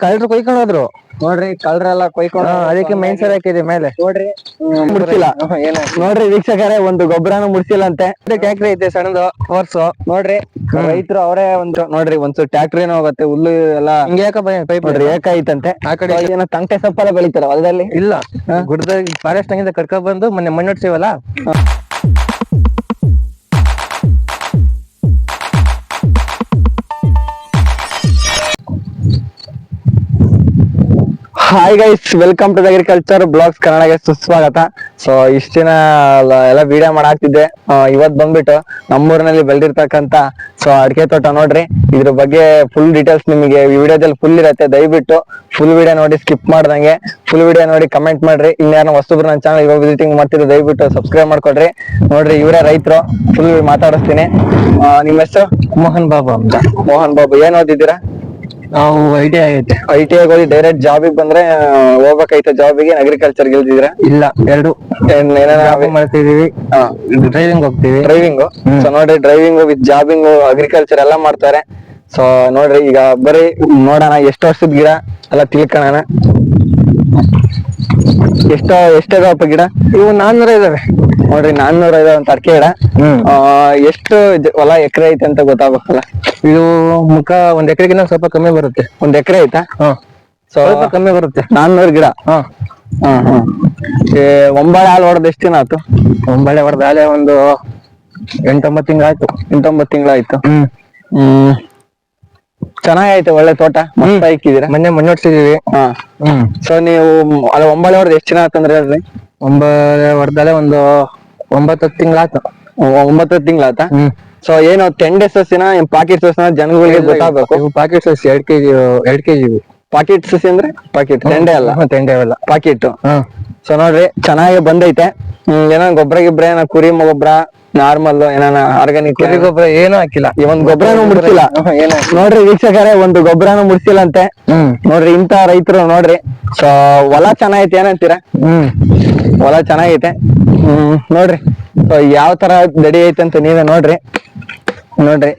ಕಳ್ಳರು ಕೊಯ್ಕೊಂಡ್ರು ಹೋದ್ರು ನೋಡ್ರಿ ಕಳ್ರೆಲ್ಲ ಕೊಯ್ಕೊಂಡ್ ಹಾ, ಅದಕ್ಕೆ ಮೈನ್ ಸರ್ ಹಾಕಿದೆ ಮೇಲೆ. ನೋಡ್ರಿ. ಮುಡ್ಸಿಲ್ಲ. ಏನ? ನೋಡ್ರಿ ವೀಕ್ಷಕರೇ ಒಂದು ಗೊಬ್ಬರನು ಮುಡ್ಸಿಲ್ಲ ಅಂತೆ. ಟ್ಯಾಕ್ಟ್ರಿ ಐತೆ ಸಣ್ಣದು ಹೊರ್ಸು ನೋಡ್ರಿ ರೈತರು ಅವರೇ ಒಂದು ನೋಡ್ರಿ ಒಂದ್ಸು ಟ್ಯಾಕ್ಟ್ರಿನೂ ಹೋಗುತ್ತೆ ಹುಲ್ಲು ಎಲ್ಲ ಹಿಂಗೆ ಯಾಕ ಪೈಪ್ ನೋಡ್ರಿ ಏಕಾಯ್ತಂತೆ ಆ ಕಡೆ ಏನೋ ತಂಟೆ ಸೊಪ್ಪೆಲ್ಲ ಬೆಳಿತಾರ ಹೊಲದಲ್ಲಿ? ಇಲ್ಲ. ಗುಡ್ಡದಾಗ ಫಾರೆಸ್ಟ್ ಹಂಗಿಂದ ಕರ್ಕೊಂಡ್ ಬಂದು ಮೊನ್ನೆ ಮಣ್ಣು ಹೊಡ್ಸಿವಲ್ಲ hi guys welcome to agriculture blogs ಕನ್ನಡಗೆ ಸುಸ್ವಾಗತ. ಸೊ ಇಷ್ಟ ದಿನ ಎಲ್ಲ ವಿಡಿಯೋ ಮಾಡಾಕ್ತಿದ್ದೆ. ಇವತ್ ಬಂದ್ಬಿಟ್ಟು ನಮ್ಮೂರಿನಲ್ಲಿ ಬೆಳೆದಿರ್ತಕ್ಕಂತ ಸೊ ಅಡಿಕೆ ತೋಟ ನೋಡ್ರಿ. ಇದ್ರ ಬಗ್ಗೆ ಫುಲ್ ಡೀಟೇಲ್ಸ್ ನಿಮಗೆ ಈ ವಿಡಿಯೋದಲ್ಲಿ ಫುಲ್ ಇರತ್ತೆ. ದಯವಿಟ್ಟು ಫುಲ್ ವಿಡಿಯೋ ನೋಡಿ ಸ್ಕಿಪ್ ಮಾಡ್ದಂಗೆ. ಫುಲ್ ವಿಡಿಯೋ ನೋಡಿ ಕಮೆಂಟ್ ಮಾಡ್ರಿ. ಇನ್ಯಾರು ಹೊಸಬ್ರು ನನ್ನ ಚಾನಲ್ ಇವಾಗ ವಿಸಿಟಿಂಗ್ ಮಾಡ್ತಿದ್ರೆ ದಯವಿಟ್ಟು ಸಬ್ಸ್ಕ್ರೈಬ್ ಮಾಡ್ಕೊಡ್ರಿ. ನೋಡ್ರಿ ಇವರೇ ರೈತರು. ಫುಲ್ ಮಾತಾಡಿಸ್ತೀನಿ. ನಿಮ್ಮ ಹೆಸರು? ಮೋಹನ್ ಬಾಬು ಅಂತ. ಮೋಹನ್ ಬಾಬು ಏನ್ ಓದಿದ್ದೀರಾ? ನಾವು I T I T I ಹೋಗಿ ಡೈರೆಕ್ಟ್ ಜಾಬಿಗೆ ಬಂದ್ರೆ ಹೋಗ್ಬೇಕಾಯ್ತ ಜಾಬಿಗೆ ಅಗ್ರಿಕಲ್ಚರ್ ಗೆಲ್ದಿದ್ರ ಇಲ್ಲ ಎರಡು. ಮಾಡ್ತಿದೀವಿ. ಡ್ರೈವಿಂಗ್ ಹೋಗ್ತೀವಿ. ಡ್ರೈವಿಂಗ್ ಸೊ ನೋಡ್ರಿ ಡ್ರೈವಿಂಗ್ ವಿತ್ ಜಾಬಿಂಗ್ ಅಗ್ರಿಕಲ್ಚರ್ ಎಲ್ಲ ಮಾಡ್ತಾರೆ. ಸೊ ನೋಡ್ರಿ ಈಗ ಬರೀ ನೋಡೋಣ ಎಷ್ಟು ವರ್ಷದ ಗಿಡ ಎಲ್ಲ ತಿಳ್ಕೊಳ್ಳೋಣ ಎಷ್ಟ ಎಷ್ಟಿದಾವಪ್ಪ ಗಿಡ? ಇವು ನಾನ್ನೂರ ಇದಾವೆ. ನೋಡ್ರಿ ನಾನ್ನೂರ ಇದಾವೆ ಅಂತ ಅಡಿಕೆ ಗಿಡ. ಆ, ಎಷ್ಟು ಜ- ಹೊಲ ಎಕರೆ ಐತೆ ಅಂತ ಗೊತ್ತಾಗ್ಬೇಕಲ್ಲ? ಇದು ಮುಖ ಒಂದ್ ಎಕರೆಗಿನ ಸ್ವಲ್ಪ ಕಮ್ಮಿ ಬರುತ್ತೆ. ಒಂದ್ ಎಕರೆ ಐತಾ? ಹಾ. ಸೊ ಸ್ವಲ್ಪ ಕಮ್ಮಿ ಬರುತ್ತೆ. ನಾನ್ನೂರು ಗಿಡ? ಹಾ. ಹ್ಮ್ ಹ್ಮ್ ಏ, ಒಂಬಾಳೆ ಹಾಲು ಹೊಡೆದ್ ಎಷ್ಟು ದಿನ ಆಯ್ತು? ಒಂಬಳೆ ಹೊಡೆದ ಹಾಲೆ ಒಂದು ಎಂಟೊಂಬತ್ತು ತಿಂಗಳಾಯ್ತು ಎಂಟೊಂಬತ್ತು ತಿಂಗಳಾಯ್ತು ಹ್ಮ್. ಹ್ಮ್. ಚೆನ್ನಾಗೈತೆ ಒಳ್ಳೆ ತೋಟ. ಮಸ್ತ್ ಹಾಕಿದೀರ ಮೊನ್ನೆ ಮಣ್ಣು ಹೊಡ್ಸಿದೀವಿ ಹ್ಮ್. ಸೊ ನೀವು ಅಲ್ಲ ಒಂಬಳೆ ಹೊಡೆದ್ ಎಷ್ಟು ದಿನ ಆತಂದ್ರೆ ಹೇಳ್ರಿ? ಒಂಬಳೆ ಹೊಡೆದಲ್ಲೇ ಒಂದು ಒಂಬತ್ತು ಒ- ಒಂಬತ್ತು ತಿಂಗಳಾತ ಸೊ ಏನು ತೆಂಡೆ ಸಸಿನ ಪಾಕೆಟ್ ಸಸಿನ ಜನಗಳಿಗೆ ಗೊತ್ತಾಗಬೇಕು? ಪಾಕೆಟ್ ಸಸಿ ಎರಡ್ ಕೆಜಿ ಎರಡ್ ಕೆಜಿ ಜಿ ಪಾಕೆಟ್ ಸಸಿ ಅಂದ್ರೆ? ಪಾಕೆಟ್ ತೆಂಡೆ ಅಲ್ಲ? ತೆಂಡೆ ಅವೆಲ್ಲ. ಪಾಕೆಟ್ ಸೊ ನೋಡ್ರಿ ಚೆನ್ನಾಗಿ ಬಂದೈತೆ. ಹ್ಮ್ ಏನೋ ಗೊಬ್ಬರ ಗಿಬ್ರ ಏನೋ ಕುರಿ ಗೊಬ್ಬರ ನಾರ್ಮಲ್ ಏನಾನ ಆರ್ಗಾನಿಕ್ ಕುರಿ ಗೊಬ್ಬರ ಏನೂ ಹಾಕಿಲ್ಲ. ಈ ಒಂದ್ ಗೊಬ್ಬರನು ಮುಡ್ಸಿಲ್ಲ. ನೋಡ್ರಿ ವೀಕ್ಷಕರೇ ಒಂದು ಗೊಬ್ಬರನು ಮುಡ್ಸಿಲ್ಲ ಅಂತೆ ನೋಡ್ರಿ ಇಂತ ರೈತರು ನೋಡ್ರಿ. ಸೊ ಹೊಲ ಚೆನ್ನಾಗೈತೆ ಏನಂತೀರಾ? ಹ್ಮ್. ಹೊಲ ಚೆನ್ನಾಗೈತೆ. ಹ್ಮ್ ನೋಡ್ರಿ. ಸೊ ಯಾವ ತರ ದಡಿ ಐತೆ ಅಂತ ನೀವೇ ನೋಡ್ರಿ. ನೋಡ್ರಿ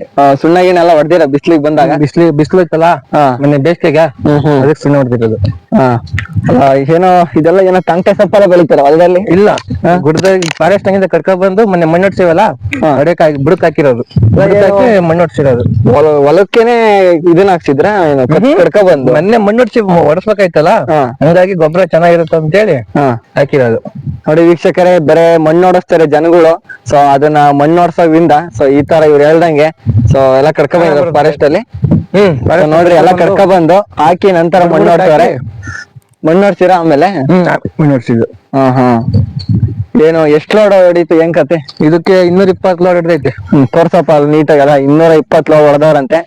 ಸುಣ್ಣ ಏನೆಲ್ಲ ಹೊಡ್ದಿರ ಬಿಸ್ಲಿಗೆ ಬಂದಾಗ? ಬಿಸ್ಲಿ ಬಿಸ್ಲು ಐತಲ್ಲ? ಮೊನ್ನೆ ಬೇಸಿಗೆಗೆ? ಅದಕ್ಕೆ ಸುಣ್ಣ ಹೊಡೆದಿರೋದು. ಏನೋ ಇದೆಲ್ಲ ಏನೋ ತಂಟೆ ಸಪ್ಪಲ್ಲ ಬೆಳಿತಾರ ಹೊಲದಲ್ಲಿ? ಇಲ್ಲ. ಗುಡ್ದ ಫಾರೆಸ್ಟ್ ಹಂಗಿಂದ ಕರ್ಕೊಂಡ್ ಬಂದು ಮೊನ್ನೆ ಮಣ್ಣು ಹೊಡ್ಸಿವಲ್ಲ. ಅಡಕ್ ಬುಡಕ್ ಹಾಕಿರೋದು. ಮಣ್ಣು ಹೊಡ್ಸಿರೋದು ಹೊಲ ಹೊಲಕ್ಕೇನೆ ಇದನ್ನ ಹಾಕ್ಸಿದ್ರ? ಕಡ್ಕ ಬಂದು ಮೊನ್ನೆ ಮಣ್ಣು ಹೊಡ್ಸಿ ಹೊಡ್ಸ್ಬೇಕಾಯ್ತಲ್ಲ ಹಂಗಾಗಿ ಗೊಬ್ಬರ ಚೆನ್ನಾಗಿರುತ್ತೆ ಅಂತ ಹೇಳಿ ಹಾಕಿರೋದು. ನೋಡಿ ವೀಕ್ಷಕರೇ ಬರೇ ಮಣ್ಣು ಹೊಡಿಸ್ತಾರೆ ಜನಗಳು. ಸೊ ಅದನ್ನ ಮಣ್ಣು ಹೊಡ್ಸೋದ್ರಿಂದ ಸೊ ಈ ತರ ಇವ್ರು ಹೇಳ್ದಂಗೆ ಸೊ ಎಲ್ಲ ಕಡ್ಕ ಬಂದ್ರು ಫಾರೆಸ್ಟ್ ಅಲ್ಲಿ. ಹ್ಮ್. ನೋಡ್ರಿ ಎಲ್ಲ ಕಡ್ಕ ಬಂದು ಹಾಕಿ ನಂತರ ಮಣ್ಣು ಹೊಡ್ತಾರೆ ಮಣ್ಣು ಹೊಡ್ತೀರಾ ಆಮೇಲೆ? ಮಣ್ಣು ಹೊಡ್ಸಿದ್ದು ಹಾ ಹಾ. ಏನು ಎಷ್ಟ್ ಲೋಡ್ ಹೊಡಿತು ಏನ್ ಕತೆ? ಇದಕ್ಕೆ ಇನ್ನೂರ ಇಪ್ಪತ್ ಲೋಡ್ ಹಿಡ್ದೈತೆ. ಹ್ಮ್ ತೋರ್ಸಪ್ಪ ಅದು ನೀಟಾಗಿ ಅದ ಇನ್ನೂರ ಇಪ್ಪತ್ ಲೋಡ್ ಹೊಡೆದವ್ರಂತೆ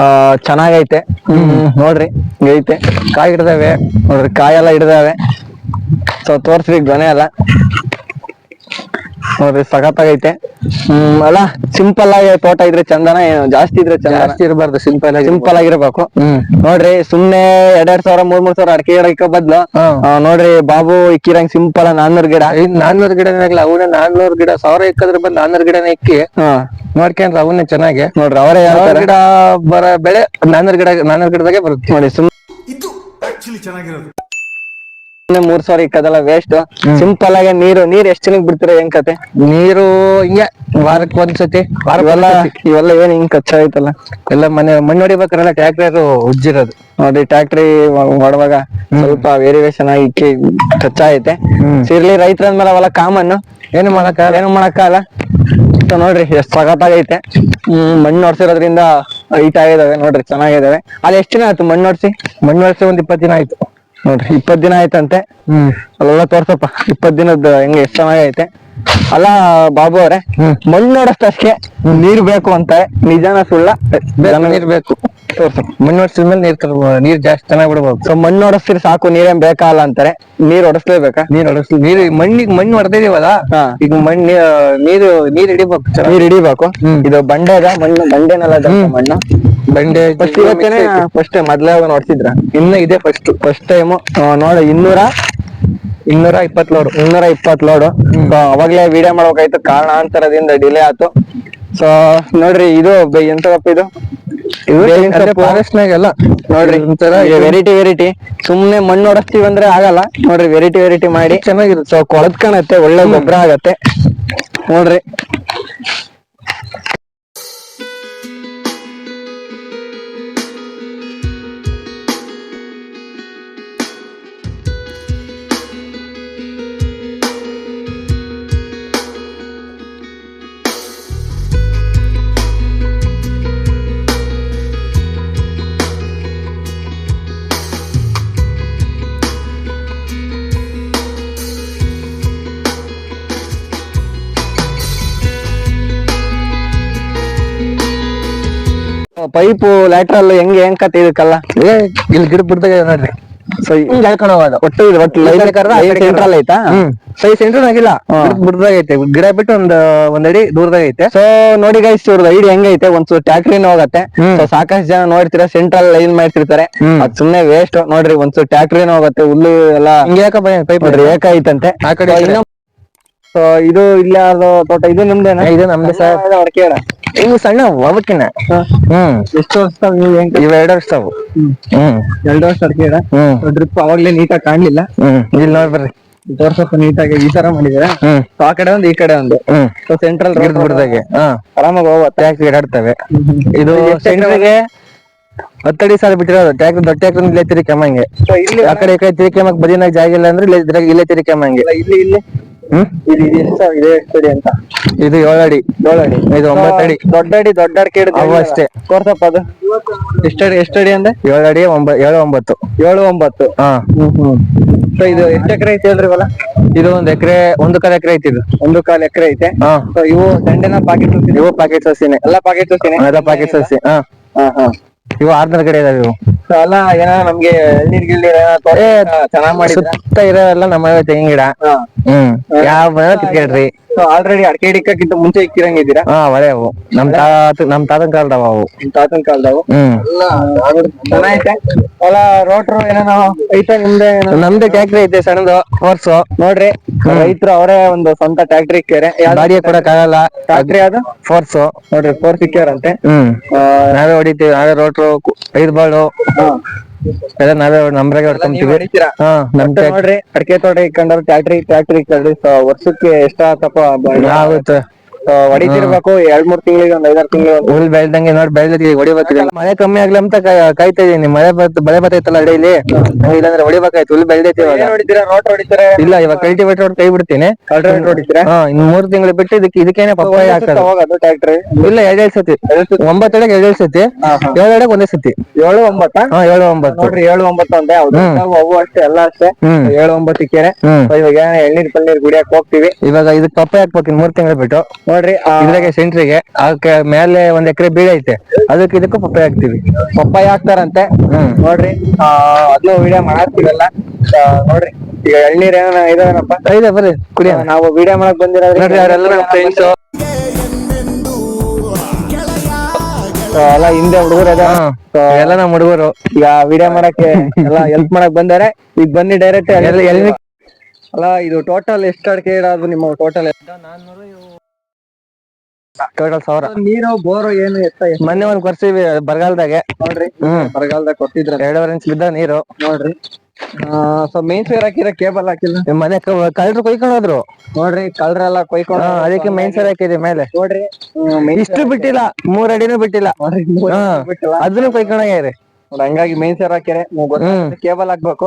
ಆ ಚೆನ್ನಾಗೈತೆ. ಹ್ಮ್ ನೋಡ್ರಿ ಐತೆ ಕಾಯಿ ಹಿಡ್ದಾವೆ. ನೋಡ್ರಿ ಕಾಯೆಲ್ಲ ಹಿಡ್ದಾವೆ. ಸೊ ತೋರ್ಸ್ರಿ ಗೊನೆ ಎಲ್ಲ. ನೋಡ್ರಿ ಸಖತ್ತಾಗೈತೆ ಹ್ಮ್ ಅಲ್ಲ ಸಿಂಪಲ್ ಆಗಿ ತೋಟ ಇದ್ರೆ ಚಂದನ ಏನು ಜಾಸ್ತಿ ಇದ್ರೆ ಚಂದ ಜಾಸ್ತಿ ಇರಬಾರ್ದು ಸಿಂಪಲ್ ಆಗಿ ಸಿಂಪಲ್ ಆಗಿರ್ಬೇಕು. ಹ್ಮ್. ನೋಡ್ರಿ ಸುಮ್ನೆ ಎರಡೆರಡ್ ಸಾವಿರ ಮೂರ್ ಮೂರ್ ಸಾವಿರ ಅಡಿಕೆ ಗಿಡ ಇಕ್ಕ ಬದ್ಲು ನೋಡ್ರಿ ಬಾಬು ಇಕ್ಕಿರಂಗ್ ಸಿಂಪಲ್ ನಾನ್ನೂರ್ ಗಿಡ. ನಾನ್ನೂರ್ ನಾನ್ನೂರು ಗಿಡನೇ ಆಗಲ್ಲ ಅವನ್ನ ನಾನ್ನೂರು ಗಿಡ ಸಾವಿರ ಇಕ್ಕದ್ರ ಬಂದ್ ನಾನ್ನೂರ್ ಗಿಡನೇ ಇಕ್ಕಿ. ಹಾ. ಅವನ್ನ ಅವನ್ನೇ ಚೆನ್ನಾಗಿ. ನೋಡ್ರಿ ಅವರೇ ಗಿಡ ಬರ ಬೆಳೆ ನಾನ್ನೂರ್ ಗಿಡ ನಾನ್ನೂರ್ ಗಿಡದಾಗೆ ಬರುತ್ತೆ. ನೋಡಿ ಸುಮ್ನೆ ಇದು ಆಕ್ಚುಲಿ ಚೆನ್ನಾಗಿರೋದು. ಮೂರ್ ಸಾವಿರ ಇಕ್ಕದಲ್ಲ ವೇಸ್ಟ್ ಸಿಂಪಲ್ ಆಗಿ ನೀರು ನೀರ್ ಎಷ್ಟ್ ಜನಕ್ ಬಿಡ್ತೀರ ಹೆಂಗ್ ಕತೆ? ನೀರು ಹಿಂಗೆ ವಾರಕ್ಕೆ ಒಂದ್ಸತಿ. ಇವೆಲ್ಲ ಇವೆಲ್ಲ ಏನ್ ಹಿಂಗ್ ಕಚ್ಚ ಎಲ್ಲ ಮನೆ ಮಣ್ಣು ಹೊಡಿಬೇಕಾರೆಲ್ಲ ಟ್ರ್ಯಾಕ್ಟರ್ ಉಜ್ಜಿರೋದು. ನೋಡಿ ಟ್ಯಾಕ್ಟ್ರಿ ಮಾಡುವಾಗ ಸ್ವಲ್ಪ ವೇರಿಯೇಷನ್ ಆಗಿ ಇಕ್ಕಿ ಐತೆ. ಸಿರ್ಲಿ ರೈತರ ಅಂದ್ಮೇಲೆ ಅವೆಲ್ಲ ಕಾಮನ್ ಏನು ಮಾಡಕ್ಕ ಏನು ಮಾಡಕ್ಕಾಗಲ್ಲ ಸೊ ನೋಡ್ರಿ ಎಷ್ಟ್ ಸಖತ್ತಾಗೈತೆ ಹ್ಮ್. ಮಣ್ಣು ಹೊಡ್ಸಿರೋದ್ರಿಂದ ಹೈಟ್ ಆಗಿದಾವೆ ನೋಡ್ರಿ ಚೆನ್ನಾಗಿದಾವೆ. ಅದ್ ಎಷ್ಟ್ ದಿನ ಆಯ್ತು ಮಣ್ಣು ಹೊಡ್ಸಿ ಮಣ್ಣು ಹೊಡ್ಸಿ ಒಂದ್ ಇಪ್ಪತ್ತು ದಿನ ಆಯ್ತು. ನೋಡ್ರಿ ಇಪ್ಪತ್ ದಿನ ಆಯ್ತಂತೆ. ಅಲ್ಲೆಲ್ಲ ತೋರ್ಸಪ್ಪ ಇಪ್ಪತ್ ದಿನದ ಹೆಂಗೆ ಎಷ್ಟ್ ಚೆನ್ನಾಗೈತೆ. ಅಲ್ಲ ಬಾಬು ಅವ್ರೆ. ಮಣ್ಣು ನೋಡಷ್ಟಕ್ಕೆ ನೀರ್ ಬೇಕು ಅಂತ ನಿಜಾನ ಸುಳ್ಳ ನೀರ್ ಬೇಕು. ತೋರ್ಸು. ಮಣ್ಣು ಹೊಡ್ಸಿದ್ಮೇಲೆ ನೀರ್ ಕರ್ ನೀರ್ ಜಾಸ್ತಿ ಚೆನ್ನಾಗಿ ಬಿಡ್ಬೇಕು ಸೊ ಮಣ್ಣು ಹೊಡಸ್ತಿರಿ ಸಾಕು ನೀರೇನ್ ಬೇಕಾಗಲ್ಲ ಅಂತಾರೆ. ನೀರ್ ಹೊಡಸ್ಲೇಬೇಕಾ ನೀರ್ ಹೊಡಸ್ ನೀರ್ ಮಣ್ಣಿಗೆ ಮಣ್ಣು ಹೊಡೆದಿದೀವಲ್ಲ. ಈಗ ಮಣ್ಣು ನೀರು ನೀರ್ ಹಿಡಿಬೇಕು ನೀರ್ ಹಿಡಿಬೇಕು. ಇದು ಬಂಡೆದ ಮಣ್ಣು ಬಂಡೆನಲ್ಲ ಮಣ್ಣು. ಬಂಡೆ ಫಸ್ಟ್ ಇವತ್ತೇನೆ ಫಸ್ಟ್ ಮೊದ್ಲೇ ನೋಡ್ತಿದ್ರ ಇನ್ನು ಇದೆ ಫಸ್ಟ್ ಫಸ್ಟ್ ಟೈಮ್ ನೋಡ ಇನ್ನೂರ ಇನ್ನೂರ ಇಪ್ಪತ್ ಲೋಡ್ ಇನ್ನೂರ ಇಪ್ಪತ್ ಲೋಡ್. ಅವಾಗ್ಲೇ ವಿಡಿಯೋ ಮಾಡ್ಬೇಕಾಯ್ತು ಕಾರಣಾಂತರದಿಂದ ಡಿಲೇ ಆಯ್ತು. ಸೊ ನೋಡ್ರಿ ಇದು ಎಂತ ಕಪ್ಪ ಇದು? ಬೇವಿನ ಫಾರೆಸ್ಟ್ ನಾಗೆಲ್ಲ ನೋಡ್ರಿ ವೆರೈಟಿ ವೆರೈಟಿ ಸುಮ್ನೆ ಮಣ್ಣು ಹೊಡಸ್ತೀವಿ ಅಂದ್ರೆ ಆಗಲ್ಲ. ನೋಡ್ರಿ ವೆರೈಟಿ ವೆರೈಟಿ ಮಾಡಿ. ಚೆನ್ನಾಗಿರುತ್ತೆ. ಸೊ ಕೊಳತ್ ಕಾಣತ್ತೆ ಒಳ್ಳೆ ಗೊಬ್ಬರ ಆಗತ್ತೆ. ನೋಡ್ರಿ. ಪೈಪು ಲ್ಯಾಟ್ರಲ್ ಹೆಂಗೆ ಹೆಂಗ್ ಕತೆ ಇದಕ್ಕಲ್ಲ? ಏ ಇಲ್ಲಿ ಗಿಡ ಬಿಡ್ದಾಗ ನೋಡ್ರಿ. ಸೊ ಹಿಂಗ್ ಹೇಳ್ಕೊಂಡು ಹೋಗೋದು. ಒಟ್ಟು ಇದು ಒಟ್ಟು ಲೈನ್ ಸೆಂಟ್ರಲ್ ಐತಾ ಸೊ ಸೈ ಸೆಂಟ್ರ್ ಆಗಿಲ್ಲ. ಹಾ. ಬಿಡ್ದಾಗ ಐತೆ ಗಿಡ ಬಿಟ್ಟು ಒಂದ್ ಒಂದಡಿ ಅಡಿ ದೂರದಾಗ ಐತೆ. ಸೊ ನೋಡಿ ಗೈಸ್ ಇವ್ರದ್ದು ಐಡಿ ಹೆಂಗೈತೆ? ಒಂದ್ ಟ್ಯಾಕ್ಟ್ರಿನ ಹೋಗತ್ತೆ. ಸೊ ಸಾಕಷ್ಟು ಜನ ನೋಡ್ತೀರಾ ಸೆಂಟ್ರಲ್ ಲೈನ್ ಮಾಡ್ತಿರ್ತಾರೆ. ಅದ್ ಸುಮ್ನೆ ವೇಸ್ಟ್ ನೋಡ್ರಿ ಒಂದ್ ಟ್ಯಾಕ್ಟ್ರಿನ ಹೋಗತ್ತೆ ಹುಲ್ಲು ಎಲ್ಲ. ಹಿಂಗೆ ಯಾಕ ಪೈಪ್ ನೋಡ್ರಿ ಏಕಾಯ್ತಂತೆ. ಆ ಕಡೆ ಸೊ ಇದು ಇಲ್ಲ ತೋಟ? ಇದು ನಿಮ್ದೇನಾ? ಇದು ನಮ್ದೇ ಸರ್. ಅಡಕೆ ಇವು ಸಣ್ಣ ಅವಕ್ಕಿನ ಹ್ಮ್. ಎಷ್ಟು ವರ್ಷ ನೀವು ಹೆಂಗ್ ಇವ್ ಎರಡು ವರ್ಷ ಅವು. ಹ್ಮ್. ಎರಡು ವರ್ಷ ಅಡ್ಕೆ ಗಿಡ ಹ್ಮ್. ಡ್ರಿಪ್ ಅವಾಗ್ಲೇ ನೀಟಾಗಿ ಕಾಣ್ಲಿಲ್ಲ? ಹ್ಮ್. ಇಲ್ಲಿ ನೋಡಿ ಬರ್ರಿ. ನೀಟಾಗಿ ಈ ತರ ಮಾಡಿದಾರೆ? ಸೊ ಆ ಕಡೆ ಒಂದು ಈ ಕಡೆ ಒಂದು. ಸೊ ಸೆಂಟ್ರಲ್ ರೋಡ್ ಬಿಡ್ದಾಗೆ. ಆರಾಮಾಗಿ ಹೋಗುವ. ಟ್ಯಾಕ್ಸ್ ಇಡಾಡ್ತವೆ. ಇದು ಸೆಂಟ್ರಿಗೆ ಹತ್ತಡಿ ಸಾಲ ಬಿಟ್ಟಿರೋದು. ಟ್ಯಾಕ್ಟರ್ ದೊಡ್ಡ ಟ್ಯಾಕ್ಟರ್ ಇಲ್ಲೇ ತಿರಿಕಮ್ಮಂಗೆ ಕೆಮ್ಮಂಗೆ ಇಲ್ಲಿ ಆ ಕಡೆ ಈ ಕಡೆ ತಿರಿಕಮ್ಮಕ್ ಬದಿನಾಗ ಜಾಗ ಇಲ್ಲ ಅಂದ್ರೆ ಇಲ್ಲೇ ಇದ್ರಾಗ ಇಲ್ಲೇ ತಿರಿಕಮ್ಮಂಗೆ ಇಲ್ಲಿ ಇಲ್ಲಿ. ಹ್ಮ್ ಇದು ಇದು ಎಷ್ಟು ಇದೆ ಎಷ್ಟು ಅಡಿ ಅಂತ. ಇದು ಏಳು ಅಡಿ ಏಳು ಅಡಿ ಇದು ಒಂಬತ್ತು ಅಡಿ ದೊಡ್ಡ ಅಡಿ ದೊಡ್ಡ ಅಡಿಕೆ ಅವು ಅಷ್ಟೇ. ತೋರ್ಸಪ್ಪ ಅದು. ಎಷ್ಟಡಿ ಎಷ್ಟಡಿ ಅಂದ್ರೆ ಏಳಡಿ ಅಡಿ ಒಂಬ ಏಳು ಒಂಬತ್ತು. ಏಳು ಒಂಬತ್ತು. ಹ್ಮ್ ಸೊ ಇದು ಎಷ್ಟು ಎಕರೆ ಐತೆ ಹೇಳ್ರಿ ಹೊಲ? ಇದು ಒಂದ್ ಎಕರೆ ಒಂದು ಕಾಲ ಎಕರೆ ಐತಿ ಇದು. ಒಂದು ಕಾಲ ಎಕರೆ ಐತೆ? ಹಾ. ಸೊ ಇವು ದಂಡೆನ ಪಾಕೆಟ್ ಇವು ಪ್ಯಾಕೆಟ್ ಸಸಿನೇ ಎಲ್ಲ ಪಾಕೆಟ್ ಸಸಿನೇ ಎಲ್ಲ ಪ್ಯಾಕೆಟ್ ಸಸಿ ಹಾ. ಹಾ ಹಾ. ಇವು ಆರ್ನರ್ ಕಡೆ ಇದಾವೆ ಇವು. ಅಲ್ಲ ಏನ ನಮ್ಗೆ ಎಳ್ನೀರ್ ಗಿಳ್ನೀರ್ ತೋಟ ಚೆನ್ನಾಗ್ ಮಾಡಿ ಸುತ್ತ ಇರೋ ಎಲ್ಲ ನಮ್ಮ ತೆಂಗಿನ ಗಿಡ. ಹ್ಮ್. ಯಾವ ಮನೆ ಕಿತ್ಕೇಳ್ರಿ ಆಲ್ರೆಡಿ ಅಡಕೆ ಹಿಡಿಕಕ್ಕಿಂತ ಮುಂಚೆ ಇಕ್ಕಿರಂಗಿದ್ದೀರಾ ಹಾ ಒಳ್ಳೆ ಅವು. ನಮ್ ತಾತ ನಮ್ ತಾತನ್ ಕಾಲದವ ಅವು. ನಿಮ್ ತಾತನ ಕಾಲದವು? ಹ್ಮ್. ಚೆನ್ನಾಗೈತೆ? ಹೊಲ ರೋಟ್ರು ಏನೇನೋ ಐತೆ ನಿಮ್ದೆ ಏನೋ ನಮ್ದು ಟ್ಯಾಕ್ಟ್ರಿ ಐತೆ ಸಣ್ಣದು ಫೋರ್ಸು ನೋಡ್ರಿ ರೈತರು ಅವರೇ ಒಂದು ಸ್ವಂತ ಟ್ಯಾಕ್ಟ್ರಿ ಇಕ್ಕ್ಯಾರೆ. ಬಾಡಿಗೆ ಕೊಡಕ್ ಆಗಲ್ಲ. ಟ್ಯಾಕ್ಟ್ರಿ ಅದು ಫೋರ್ಸ್ ನೋಡ್ರಿ ಫೋರ್ಸ್ ಇಕ್ಕ್ಯಾರಂತೆ ಹ್ಮ್. ನಾವೇ ಹೊಡಿತೀವಿ ನಾವೇ ರೋಟ್ರು ಐದ್ ಬಾಳು. ಎಲ್ಲ ನಾವೇ ನಮ್ರಾಗೆ ನೀವ್ ಹೊಡ್ಕೊಂತೀವಿ ಹಾ ನಮ್ ಮತ್ತೆ ನೋಡ್ರಿ ಅಡಿಕೆ ತೋಟ ಇಕ್ಕಂಡ್ರೆ ಟ್ಯಾಕ್ಟ್ರಿ ಟ್ಯಾಕ್ಟ್ರಿ ಇಕ್ಕಳ್ರಿ ಸೊ ವರ್ಷಕ್ಕೆ ಎಷ್ಟಾತಪ್ಪ ಆಗುತ್ತೆ. ಹೊಡಿತಿರ್ಬೇಕು. ಎರಡ್ ಮೂರ್ ತಿಂಗಳಿಗೆ ಒಂದ್ ಐದಾರು ತಿಂಗಳಿಗೆ ಹುಲ್ ಬೆಳ್ದಂಗೆ ನೋಡಿ ಬೆಳ್ದೈತಿ ಹೊಡಿಬೇಕು ಮಳೆ ಕಮ್ಮಿ ಆಗ್ಲಿ ಅಂತ ಕಾಯ್- ಕಾಯ್ತಾ ಇದೀನಿ ಮಳೆ ಬತ್ ಮಳೆ ಬರ್ತೈತಲ್ಲ ಡೈಲಿ ಇಲ್ಲಾಂದ್ರೆ ಹೊಡಿಬೇಕಾಯ್ತು ಹುಲ್ ಬೆಳ್ದೈತಿ ಇವಾಗ. ಹೊಡಿತೀರಾ? ರೋಟ್ ಹೊಡಿತಾರೆ? ಇಲ್ಲ ಇವಾಗ ಕಲ್ಟಿವೇಟರ್ ಕೈ ಬಿಡ್ತೀನಿ. ಹೊಡಿತೀರಾ? ಹಾ ಇನ್ ಮೂರ್ ತಿಂಗಳು ಬಿಟ್ಟು ಇದಕ್ಕೆ ಇದಕ್ಕೇನೆ ಪಪ್ಪಾಯ ಹಾಕೋದು. ಹೋಗೋದು ಇಲ್ಲ ಎರಡ್ ಸತಿ. ಒಂಬತ್ತಡೆಗೆ ಎರಡ್ ಸತಿ. ಏಳು ಅಡಿಗೆ ಒಂದೇ ಸತಿ. ಏಳು ಒಂಬತ್ತ? ಹಾ ಏಳು ಒಂಬತ್ತು. ನೋಡ್ರಿ ಏಳು ಒಂಬತ್ತು ಒಂದೇ ಹೌದು. ಅವು ಅಷ್ಟೇ ಎಲ್ಲ ಅಷ್ಟೇ. ಹ್ಮ್. ಏಳು ಒಂಬತ್ತು ಹ್ಮ್. So ಇವಾಗ ಎಳ್ನೀರ್ ಪಲ್ನೀರ್ ಗುಡಿಯಾಕ್ ಹೋಗ್ತೀವಿ. ಇವಾಗ ಇದಕ್ ಪಪ್ಪಾಯ ಹಾಕ್ಬೇಕು ಇನ್ ಮೂರ್ ತಿಂಗಳು ಬಿಟ್ಟು. ನೋಡ್ರಿ ಆ ಇದ್ರಾಗೆ ಸೆಂಟ್ರಿಗೆ ಅದಕ್ಕೆ ಮೇಲೆ ಒಂದ್ ಎಕರೆ ಬೀಳ ಐತೆ. ಅದಕ್ಕೆ ಇದಕ್ಕೂ ಪಪ್ಪಾಯ ಹಾಕ್ತಿವಿ. ಪಪ್ಪಾಯ ಹಾಕ್ತಾರಂತೆ. ನೋಡ್ರಿ ಆ ಅದನ್ನು ವಿಡಿಯೋ ಮಾಡ್ತೀವಲ್ಲ ನೋಡ್ರಿ ಈಗ ಎಳ್ನೀರ್ ಏನ ಇದಾವೇನಪ್ಪ? ಇದೆ ಬರ್ರಿ ಕುಡಿಯ ನಾವು ವಿಡಿಯೋ ಮಾಡಕ್ ಬಂದಿರೋದ್ರಿ ನೋಡ್ರಿ ಅವರೆಲ್ಲ ನಮ್ಮ ಫ್ರೆಂಡ್ಸ್ ಎಲ್ಲ ಹಿಂದೆ ಹುಡುಗರು ಅದ ಎಲ್ಲ ನಮ್ಮ ಹುಡುಗರು. ಈಗ ವಿಡಿಯೋ ಮಾಡಕ್ಕೆ ಎಲ್ಲ ಹೆಲ್ಪ್ ಮಾಡಕ್ ಬಂದಾರೆ. ಈಗ ಬನ್ನಿ ಡೈರೆಕ್ಟ್ ಎಲ್ಲ ಅಲ್ಲ ಇದು ಟೋಟಲ್ ಎಷ್ಟು ಅಡಿಕೆ ಇಡೋದು ನಿಮ್ಮ ಟೋಟಲ್ ಟೋಟಲ್ ಸಾವಿರ ನೀರು ಬೋರು ಏನು ಎತ್ತ ಮೊನ್ನೆ ಒಂದ್ ಕೊರ್ಸಿವಿ ಬರಗಾಲದಾಗೆ. ನೋಡ್ರಿ ಹ್ಮ್. ಬರಗಾಲದಾಗ ಕೊಟ್ಟಿದ್ರ ಎರಡೂವರೆ ಇಂಚ್ ಬಿದ್ದ ನೀರು. ನೋಡ್ರಿ. ಸೊ ಮೇನ್ ಸೇರ್ ಹಾಕಿರ ಕೇಬಲ್ ಹಾಕಿಲ್ಲ? ನಿಮ್ ಮನೆ ಕಳ್ರು ಕೊಯ್ಕೊಂಡ್ರು ಹೋದ್ರು. ನೋಡ್ರಿ ಕಳ್ರೆಲ್ಲ ಕೊಯ್ಕೊಂಡು ಅದಕ್ಕೆ ಮೇನ್ ಸೇರ್ ಹಾಕಿದೆ ಮೇಲೆ. ನೋಡ್ರಿ ಇಷ್ಟು ಬಿಟ್ಟಿಲ್ಲ ಮೂರ್ ಅಡಿನೂ ಬಿಟ್ಟಿಲ್ಲ. ನೋಡ್ರಿ ಅದನ್ನು ಕೊಯ್ಕೊಂಡಾಗ್ಯಾರಿ ನೋಡ್ ಹಂಗಾಗಿ ಮೇನ್ ಸೇರ್ ಹಾಕ್ಯಾರೆ ಕೇಬಲ್ ಹಾಕ್ಬೇಕು.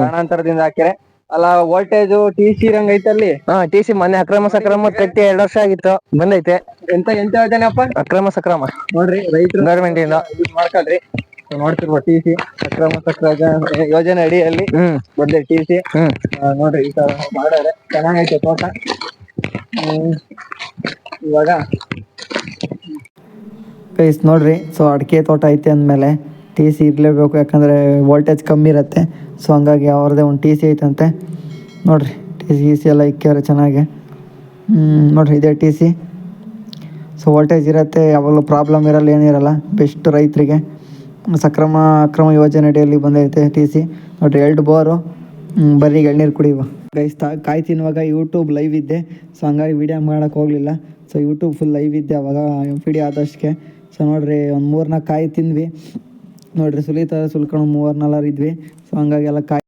ಕಾರಣಾಂತರದಿಂದ ಹಾಕ್ಯಾರೆ ಅಲ್ಲ ವೋಲ್ಟೇಜ್ ಟಿ ಸಿ ರಂಗ್ ಐತಲ್ಲಿ? ಹಾ ಟಿ ಸಿ ಮೊನ್ನೆ ಅಕ್ರಮ ಸಕ್ರಮ ಕಟ್ಟಿ ಎರಡ್ ವರ್ಷ ಆಗಿತ್ತು ಬಂದೈತೆ. ಎಂತ ಎಂತ ಯೋಜನೆಪ್ಪ ಅಕ್ರಮ ಸಕ್ರಮ. ನೋಡ್ರಿ ರೈತರು ಗವರ್ಮೆಂಟ್ ಇಂದ. ಯೂಸ್ ಮಾಡ್ಕೊಳ್ರಿ ನೋಡ್ತಿರ್ವ ಟಿ ಸಿ ಅಕ್ರಮ ಸಕ್ರ ಯೋಜನೆ ಅಡಿಯಲ್ಲಿ ಹ್ಮ್. ಬಂದೆ ಟಿ ಸಿ ಹ್ಮ್. ನೋಡ್ರಿ ಈ ತರ ಮಾಡ್ಯಾರೆ. ಚೆನ್ನಾಗೈತೆ ತೋಟ. ಹ್ಮ್. ಇವಾಗ ಗೈಸ್ ನೋಡ್ರಿ ಸೊ ಅಡಿಕೆ ತೋಟ ಐತೆ ಅಂದಮೇಲೆ ಟಿ ಸಿ ಇರಲೇಬೇಕು, ಯಾಕಂದರೆ ವೋಲ್ಟೇಜ್ ಕಮ್ಮಿ ಇರುತ್ತೆ. ಸೊ ಹಂಗಾಗಿ ಅವ್ರದ್ದೇ ಒಂದು ಟಿ ಸಿ ಐತಂತೆ. ನೋಡಿರಿ ಟಿ ಸಿ ಸಿ ಎಲ್ಲ ಇಕ್ಕವ್ರೆ ಚೆನ್ನಾಗಿ. ನೋಡಿರಿ, ಇದೇ ಟಿ ಸಿ ಸೊ ವೋಲ್ಟೇಜ್ ಇರುತ್ತೆ, ಯಾವಾಗಲೂ ಪ್ರಾಬ್ಲಮ್ ಇರಲ್ಲ ಏನಿರಲ್ಲ ಬೆಸ್ಟ್ ರೈತರಿಗೆ. ಸಕ್ರಮ ಅಕ್ರಮ ಯೋಜನೆ ಅಡಿಯಲ್ಲಿ ಬಂದೈತೆ ಟಿ ಸಿ ನೋಡಿರಿ, ಎರಡು ಬೋರು. ಬರೀ ಎಳ್ನೀರು ಕುಡಿಯುವ. ಗೈಸ್ ತಾ, ಕಾಯಿ ತಿನ್ನುವಾಗ ಯೂಟ್ಯೂಬ್ ಲೈವ್ ಇದ್ದೆ. ಸೊ ಹಂಗಾಗಿ ವಿಡಿಯೋ ಮಾಡೋಕೆ ಹೋಗಲಿಲ್ಲ. ಸೊ ಯೂಟ್ಯೂಬ್ ಫುಲ್ ಲೈವ್ ಇದ್ದೆ ಅವಾಗ ವಿಡಿಯೋ ಆದಷ್ಟಕ್ಕೆ. ಸೊ ನೋಡಿರಿ, ಒಂದು ಮೂರ್ನಾಲ್ಕು ಕಾಯಿ ತಿಂದ್ವಿ. ನೋಡ್ರಿ ಸುಲಿತ ಸುಲ್ಕೊಂಡು ಮೂವರು ನಾಲ್ವರು ಇದ್ವಿ. ಸೊ ಹಂಗಾಗಿ ಎಲ್ಲ ಕಾಯಿ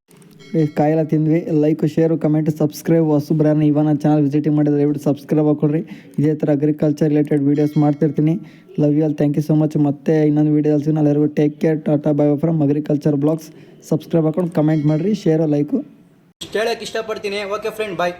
ಕಾಯಿಲ್ಲ ತಿಂದ್ವಿ. ಲೈಕ್ ಶೇರು ಕಮೆಂಟ್ ಸಬ್ಸ್ಕ್ರೈಬ್ ಹೊಸಬ್ರನ್ನ ಇವನ ಚಾನಲ್ ವಿಸಿಟಿಂಗ್ ಮಾಡಿದ್ರೆ ದಯವಿಟ್ಟು ಸಬ್ಸ್ಕ್ರೈಬ್ ಹಾಕೊಳ್ರಿ. ಇದೇ ಥರ ಅಗ್ರಿಕಲ್ಚರ್ ರಿಲೇಟೆಡ್ ವೀಡಿಯೋಸ್ ಮಾಡ್ತಿರ್ತೀನಿ. Love you all thank you so much ಮತ್ತೆ ಇನ್ನೊಂದು ವೀಡಿಯೋಸ್ ಸಿಗೋಣ. ಎಲ್ಲರಿಗೂ take care tata bye from agriculture blogs subscribe ಹಾಕೊಂಡು ಕಮೆಂಟ್ ಮಾಡಿರಿ. ಶೇರು ಲೈಕು ಹೇಳಕ್ಕೆ ಇಷ್ಟಪಡ್ತೀನಿ. Okay friend bye